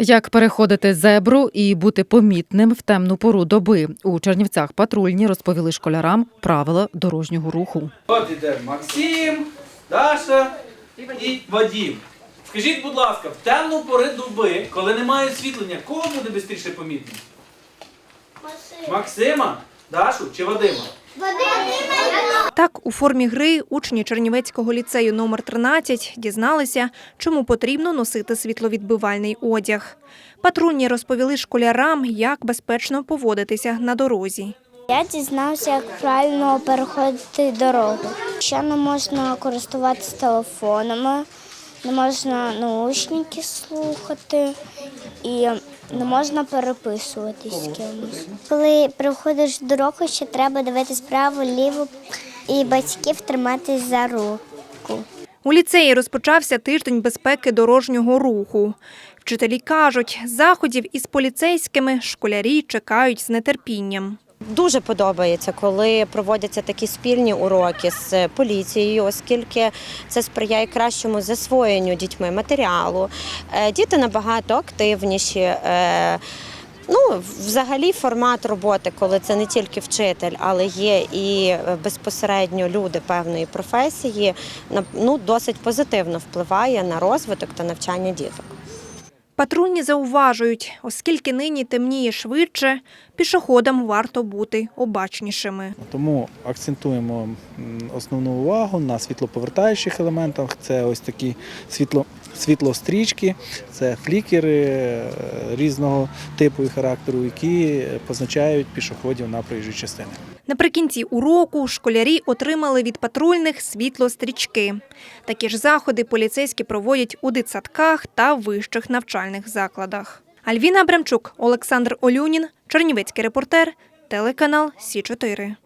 Як переходити зебру і бути помітним в темну пору доби у Чернівцях патрульні розповіли школярам правила дорожнього руху. От іде Максим, Даша і Вадім. Скажіть, будь ласка, в темну пору доби, коли немає освітлення, кого буде швидше помітно? Максима, Дашу чи Вадима? Так, у формі гри учні Чернівецького ліцею номер 13 дізналися, чому потрібно носити світловідбивальний одяг. Патрульні розповіли школярам, як безпечно поводитися на дорозі. Я дізнався, як правильно переходити дорогу. Ще не можна користуватися телефонами, не можна наушники слухати і не можна переписуватись з кимось. Коли приходиш дорогу, ще треба дивитись право, ліво і батьків триматись за руку. У ліцеї розпочався тиждень безпеки дорожнього руху. Вчителі кажуть, заходів із поліцейськими школярі чекають з нетерпінням. Дуже подобається, коли проводяться такі спільні уроки з поліцією, оскільки це сприяє кращому засвоєнню дітьми матеріалу. Е, Діти набагато активніші. е, Ну, взагалі, формат роботи, коли це не тільки вчитель, але є і е, безпосередньо люди певної професії, ну, досить позитивно впливає на розвиток та навчання діток. Патрульні зауважують, оскільки нині темніє швидше, пішоходам варто бути обачнішими. Тому акцентуємо основну увагу на світлоповертаючих елементах. Це ось такі світло, світлострічки, це флікери е, різного типу і характеру, які позначають пішоходів на проїжджій частини. Наприкінці уроку школярі отримали від патрульних світло-стрічки. Такі ж заходи поліцейські проводять у дитсадках та вищих навчальних закладах. Альвіна Бремчук, Олександр Олюнін, Чернівецький репортер, телеканал Сі 4